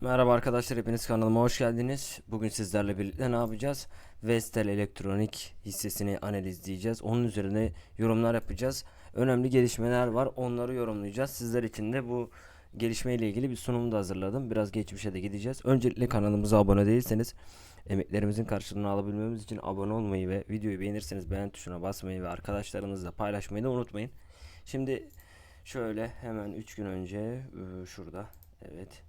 Merhaba arkadaşlar hepiniz kanalıma hoş geldiniz. Bugün sizlerle birlikte ne yapacağız? Vestel Elektronik hissesini analizleyeceğiz. Onun üzerine yorumlar yapacağız. Önemli gelişmeler var. Onları yorumlayacağız. Sizler için de bu gelişmeyle ilgili bir sunum da hazırladım. Biraz geçmişe de gideceğiz. Öncelikle kanalımıza abone değilseniz emeklerimizin karşılığını alabilmemiz için abone olmayı ve videoyu beğenirseniz beğen tuşuna basmayı ve arkadaşlarınızla paylaşmayı da unutmayın. Şimdi şöyle hemen 3 gün önce ıı, şurada evet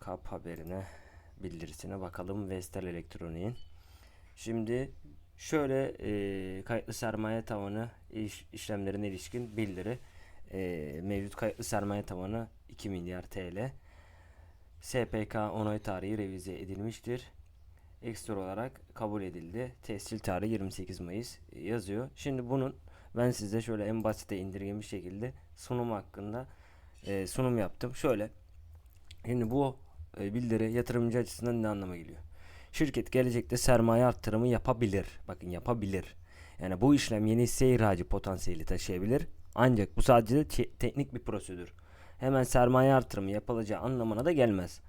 kap haberine bildirisine bakalım Vestel Elektronik'in. Şimdi şöyle e, kayıtlı sermaye tavanı iş, işlemlerine ilişkin bildiri. E, mevcut kayıtlı sermaye tavanı 2 milyar TL. SPK onay tarihi revize edilmiştir. Ekstra olarak kabul edildi. Tescil tarihi 28 Mayıs yazıyor. Şimdi bunun ben size şöyle en basite indirgemiş şekilde sunum hakkında e, sunum yaptım. Şöyle Şimdi bu bildiri yatırımcı açısından ne anlama geliyor? Şirket gelecekte sermaye arttırımı yapabilir. Bakın yapabilir. Yani bu işlem yeni hisse ihracı potansiyeli taşıyabilir. Ancak bu sadece de te- teknik bir prosedür. Hemen sermaye artırımı yapılacağı anlamına da gelmez.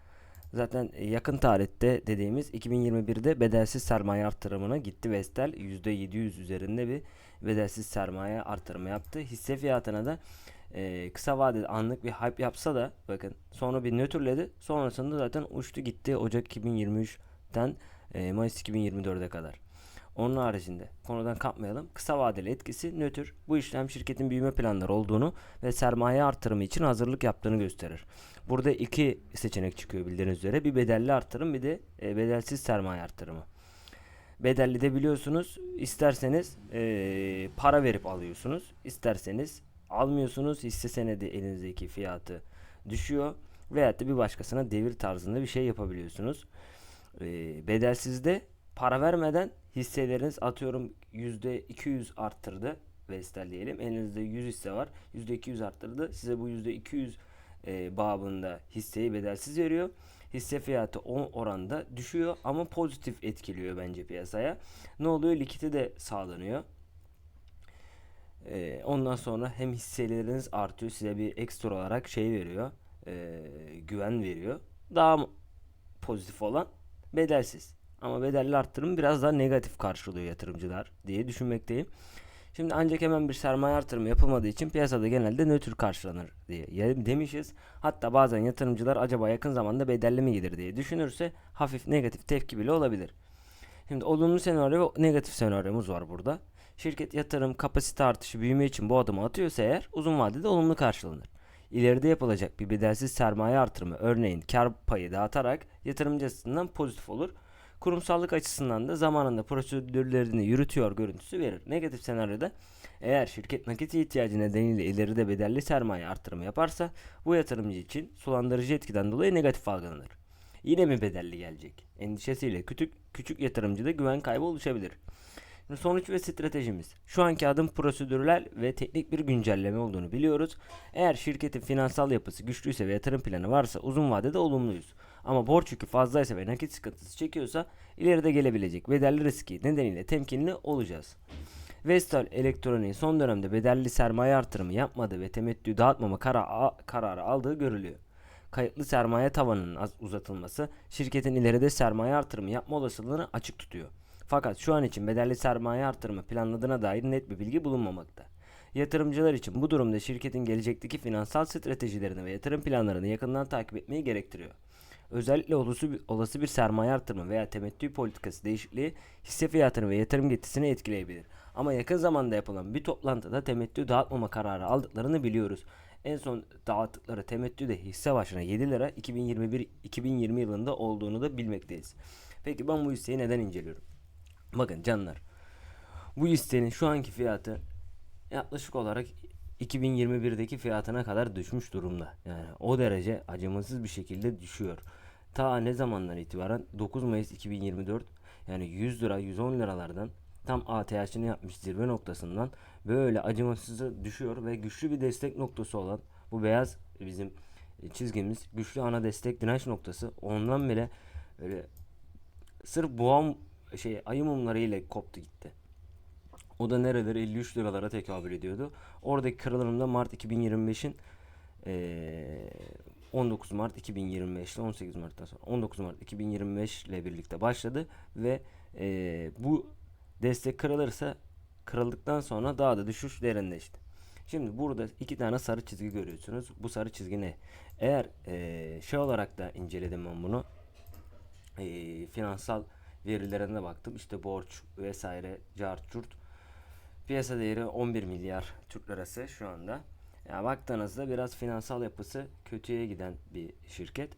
Zaten e, yakın tarihte dediğimiz 2021'de bedelsiz sermaye artırımına gitti Vestel %700 üzerinde bir bedelsiz sermaye artırımı yaptı. Hisse fiyatına da e, kısa vadede anlık bir hype yapsa da bakın sonra bir nötrledi. Sonrasında zaten uçtu gitti Ocak 2023'ten e, Mayıs 2024'e kadar. Onun haricinde konudan kapmayalım. Kısa vadeli etkisi nötr. Bu işlem şirketin büyüme planları olduğunu ve sermaye artırımı için hazırlık yaptığını gösterir. Burada iki seçenek çıkıyor bildiğiniz üzere. Bir bedelli artırım bir de e, bedelsiz sermaye artırımı. Bedelli de biliyorsunuz isterseniz e, para verip alıyorsunuz. isterseniz almıyorsunuz. Hisse senedi elinizdeki fiyatı düşüyor. Veyahut da bir başkasına devir tarzında bir şey yapabiliyorsunuz. E, bedelsizde para vermeden hisseleriniz atıyorum %200 arttırdı. Vestel diyelim. Elinizde 100 hisse var. %200 arttırdı. Size bu %200 e, babında hisseyi bedelsiz veriyor. Hisse fiyatı o oranda düşüyor ama pozitif etkiliyor bence piyasaya. Ne oluyor? Likiti de sağlanıyor. E, ondan sonra hem hisseleriniz artıyor. Size bir ekstra olarak şey veriyor. e, güven veriyor. Daha pozitif olan bedelsiz. Ama bedelli arttırım biraz daha negatif karşılıyor yatırımcılar diye düşünmekteyim. Şimdi ancak hemen bir sermaye artırımı yapılmadığı için piyasada genelde nötr karşılanır diye demişiz. Hatta bazen yatırımcılar acaba yakın zamanda bedelli mi gelir diye düşünürse hafif negatif tepki bile olabilir. Şimdi olumlu senaryo ve negatif senaryomuz var burada. Şirket yatırım kapasite artışı büyüme için bu adımı atıyorsa eğer uzun vadede olumlu karşılanır. İleride yapılacak bir bedelsiz sermaye artırımı örneğin kar payı dağıtarak yatırımcı açısından pozitif olur. Kurumsallık açısından da zamanında prosedürlerini yürütüyor görüntüsü verir. Negatif senaryoda eğer şirket nakit ihtiyacı nedeniyle ileride bedelli sermaye artırımı yaparsa bu yatırımcı için sulandırıcı etkiden dolayı negatif algılanır. Yine mi bedelli gelecek? Endişesiyle küçük küçük yatırımcıda güven kaybı oluşabilir. Sonuç ve stratejimiz. Şu anki adım prosedürler ve teknik bir güncelleme olduğunu biliyoruz. Eğer şirketin finansal yapısı güçlüyse ve yatırım planı varsa uzun vadede olumluyuz. Ama borç yükü fazlaysa ve nakit sıkıntısı çekiyorsa ileride gelebilecek bedelli riski nedeniyle temkinli olacağız. Vestel Elektronik'in son dönemde bedelli sermaye artırımı yapmadığı ve temettü dağıtmama kararı aldığı görülüyor. Kayıtlı sermaye tavanının az- uzatılması şirketin ileride sermaye artırımı yapma olasılığını açık tutuyor. Fakat şu an için bedelli sermaye artırımı planladığına dair net bir bilgi bulunmamakta. Yatırımcılar için bu durumda şirketin gelecekteki finansal stratejilerini ve yatırım planlarını yakından takip etmeyi gerektiriyor. Özellikle olası bir, olası bir sermaye artırımı veya temettü politikası değişikliği hisse fiyatını ve yatırım getirisini etkileyebilir. Ama yakın zamanda yapılan bir toplantıda temettü dağıtmama kararı aldıklarını biliyoruz. En son dağıttıkları temettü de hisse başına 7 lira 2021-2020 yılında olduğunu da bilmekteyiz. Peki ben bu hisseyi neden inceliyorum? Bakın canlar. Bu hissenin şu anki fiyatı yaklaşık olarak 2021'deki fiyatına kadar düşmüş durumda. Yani o derece acımasız bir şekilde düşüyor. Ta ne zamandan itibaren 9 Mayıs 2024 yani 100 lira 110 liralardan tam ATH'ını yapmış zirve noktasından böyle acımasız düşüyor ve güçlü bir destek noktası olan bu beyaz bizim çizgimiz güçlü ana destek direnç noktası ondan bile öyle sırf boğam şey ayı mumları ile koptu gitti. O da nereleri 53 liralara tekabül ediyordu. Oradaki kırılımda Mart 2025'in eee 19 Mart 2025 ile 18 Mart'tan sonra 19 Mart 2025 ile birlikte başladı ve e, bu destek kırılırsa kırıldıktan sonra daha da düşüş derinleşti. Şimdi burada iki tane sarı çizgi görüyorsunuz. Bu sarı çizgi ne? Eğer e, şey olarak da inceledim ben bunu. E, finansal verilerine baktım. İşte borç vesaire cart curt. Piyasa değeri 11 milyar Türk lirası şu anda. Ya baktığınızda biraz finansal yapısı kötüye giden bir şirket.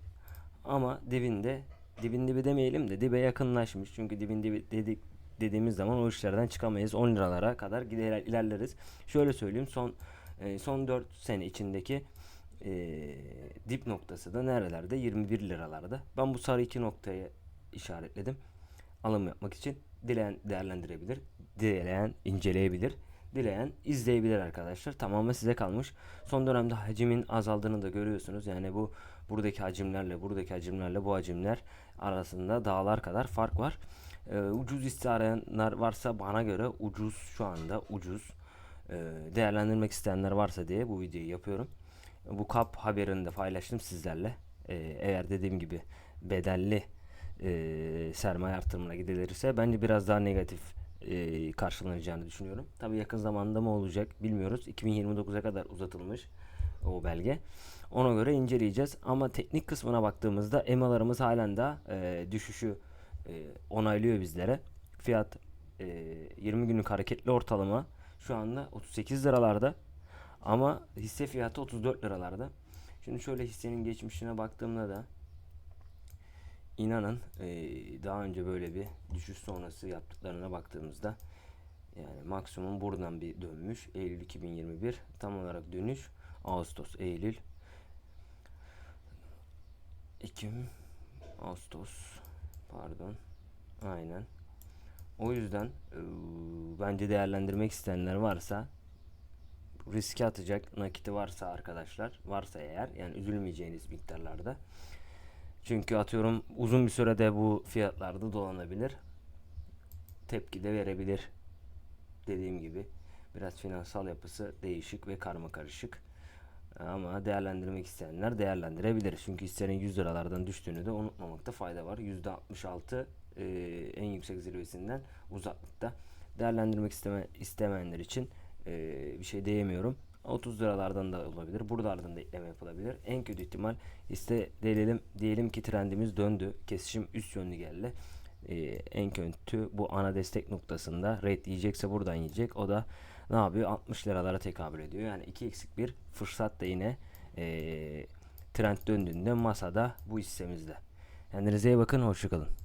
Ama dibinde dibin dibi demeyelim de dibe yakınlaşmış. Çünkü dibin dibi dedik dediğimiz zaman o işlerden çıkamayız. 10 liralara kadar gider ilerleriz. Şöyle söyleyeyim son e, son 4 sene içindeki e, dip noktası da nerelerde? 21 liralarda. Ben bu sarı iki noktayı işaretledim. Alım yapmak için dileyen değerlendirebilir, dileyen inceleyebilir, dileyen izleyebilir arkadaşlar. Tamamen size kalmış. Son dönemde hacimin azaldığını da görüyorsunuz. Yani bu buradaki hacimlerle buradaki hacimlerle bu hacimler arasında dağlar kadar fark var. Ee, ucuz isteyenler varsa bana göre ucuz şu anda ucuz. Ee, değerlendirmek isteyenler varsa diye bu videoyu yapıyorum. Bu kap haberini de paylaştım sizlerle. Ee, eğer dediğim gibi bedelli e, sermaye artırımına gidilirse bence biraz daha negatif e, karşılanacağını düşünüyorum. Tabii yakın zamanda mı olacak bilmiyoruz. 2029'a kadar uzatılmış o belge. Ona göre inceleyeceğiz. Ama teknik kısmına baktığımızda EMA'larımız halen daha e, düşüşü e, onaylıyor bizlere. Fiyat e, 20 günlük hareketli ortalama şu anda 38 liralarda. Ama hisse fiyatı 34 liralarda. Şimdi şöyle hissenin geçmişine baktığımda da inanın eee, daha önce böyle bir düşüş sonrası yaptıklarına baktığımızda yani maksimum buradan bir dönmüş. Eylül 2021 tam olarak dönüş Ağustos, Eylül, Ekim, Ağustos pardon aynen. O yüzden eee, bence değerlendirmek isteyenler varsa riske atacak nakiti varsa arkadaşlar varsa eğer yani üzülmeyeceğiniz miktarlarda çünkü atıyorum uzun bir sürede bu fiyatlarda dolanabilir. Tepki de verebilir. Dediğim gibi biraz finansal yapısı değişik ve karma karışık. Ama değerlendirmek isteyenler değerlendirebilir. Çünkü hissenin 100 liralardan düştüğünü de unutmamakta fayda var. %66 e, en yüksek zirvesinden uzaklıkta. Değerlendirmek isteme, istemeyenler için e, bir şey diyemiyorum. 30 liralardan da olabilir. Buralardan da ekleme yapılabilir. En kötü ihtimal iste diyelim, diyelim ki trendimiz döndü. Kesişim üst yönlü geldi. Ee, en kötü bu ana destek noktasında rate yiyecekse buradan yiyecek. O da ne yapıyor? 60 liralara tekabül ediyor. Yani iki eksik bir fırsat da yine ee, trend döndüğünde masada bu hissemizde. Kendinize iyi bakın. Hoşçakalın.